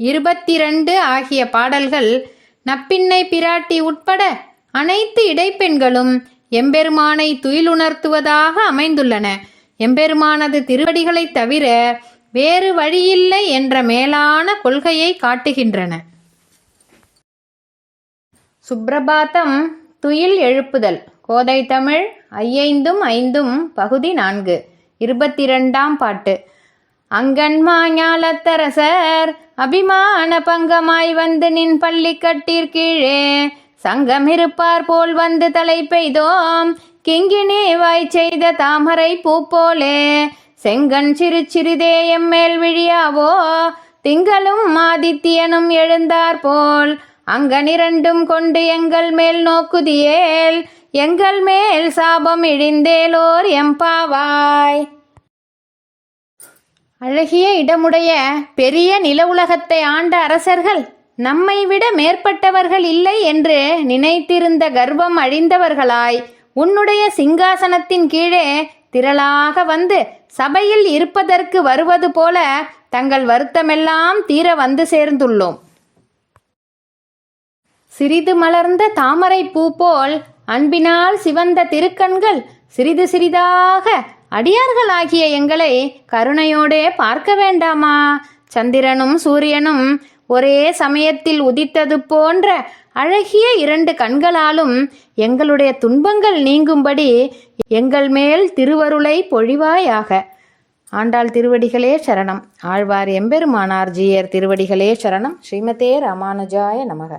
இருபத்திரண்டு ஆகிய பாடல்கள் நப்பின்னை பிராட்டி உட்பட அனைத்து இடைப்பெண்களும் எம்பெருமானை துயிலுணர்த்துவதாக அமைந்துள்ளன. எம்பெருமானது திருவடிகளைத் தவிர வேறு வழியில்லை என்ற மேலான கொள்கையை காட்டுகின்றன. சுப்ரபாதம் துயில் எழுப்புதல். கோதை தமிழ் ஐயைந்தும் ஐந்தும் பகுதி நான்கு. இருபத்தி இரண்டாம் பாட்டு. அங்கன்மாஞாலத்தரசர் அபிமான பங்கமாய் வந்து நின் பள்ளி கட்டீர் கீழே சங்கம் இருப்பார் போல் வந்து தலை பெய்தோம். கிங்கினே வாய் செய்த தாமரை பூ போலே செங்கன் சிறு சிறிதே எம்மேல் விழியாவோ. திங்களும் ஆதித்யனும் எழுந்தார் போல் அங்கனிரண்டும் கொண்டு எங்கள் மேல் நோக்குதியேல் எங்கள் மேல் சாபம் இழிந்தேலோர் எம்பாவாய் அழகிய இடமுடைய பெரிய நில உலகத்தை ஆண்ட அரசர்கள் நம்மை விட மேற்பட்டவர்கள் இல்லை என்று நினைத்திருந்த கர்வம் அழிந்தவர்களாய் உன்னுடைய சிங்காசனத்தின் கீழே திரளாக வந்து சபையில் இருப்பதற்கு வருவது போல தங்கள் வருத்தமெல்லாம் தீர வந்து சேர்ந்துள்ளோம். சிறிது மலர்ந்த தாமரை பூ போல் அன்பினால் சிவந்த திருக்கண்கள் சிறிது சிறிதாக அடியார்களாகிய எங்களை கருணையோடே பார்க்க வேண்டாமா? சந்திரனும் சூரியனும் ஒரே சமயத்தில் உதித்தது போன்ற அழகிய இரண்டு கண்களாலும் எங்களுடைய துன்பங்கள் நீங்கும்படி எங்கள் மேல் திருவருளை பொழிவாயாக. ஆண்டாள் திருவடிகளே சரணம். ஆழ்வார் எம்பெருமானார் ஜீயர் திருவடிகளே சரணம். ஸ்ரீமதே ராமானுஜாய நமக.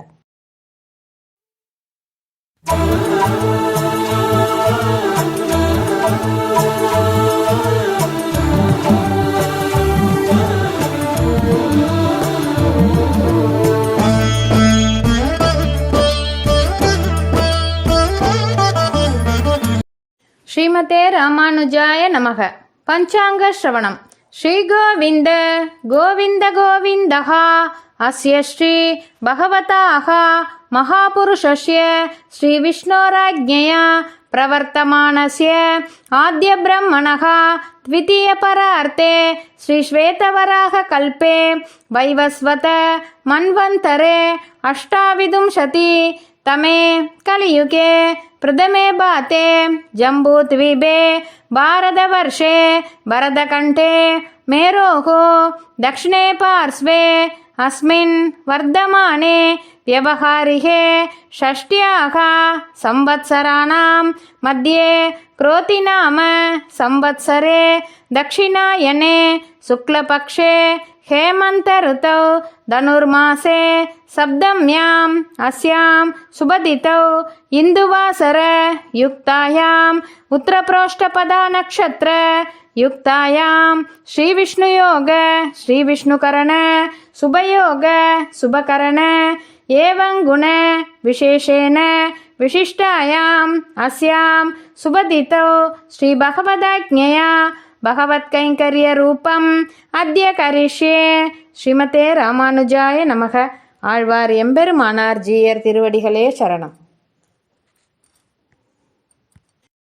ஸ்ரீமதே ராமானுஜாய நமக பஞ்சாங்க ஸ்ரவணம் ஸ்ரீ கோவிந்த கோவிந்த கோவிந்தஹா அஸ்ய ஸ்ரீ பகவதாக மகாபுருஷஸ்ய ஸ்ரீ விஷ்ணோராஜ்ஞயா प्रवर्तमानस्य आद्यब्रह्मणः द्वितीयपरार्थे श्रीश्वेतवराहकल्पे वैवस्वत मन्वन्तरे अष्टाविंशति तमे कलियुगे प्रथमे बाते जम्बूद्वीपे भारतवर्षे भरतकण्ठे मेरोः दक्षिणे पार्श्वे अस्मिन् वर्धमाने व्यवहारिहे षष्ट्याः संवत्सराणां मध्ये क्रोतिनाम संवत्सरे दक्षिणायने शुक्लपक्षे हेमन्तऋतौ धनुर्मासे सप्तम्याम् अस्यां शुभदितौ इन्दुवासर युक्तायाम् उत्तरप्रोष्ठपदा नक्षत्र युक्तायां श्रीविष्णुयोग श्रीविष्णुकरण शुभयोग शुभकरण एवं गुण विशेषेण विशिष्टायाम् अस्यां शुभदितौ श्रीभगवदाज्ञया பகவத்கைங்கரியரூபம் அத்திய கரிஷே. ஸ்ரீமதே ராமானுஜாய நமக. ஆழ்வார் எம்பெருமானார் ஜீயர் திருவடிகளே சரணம்.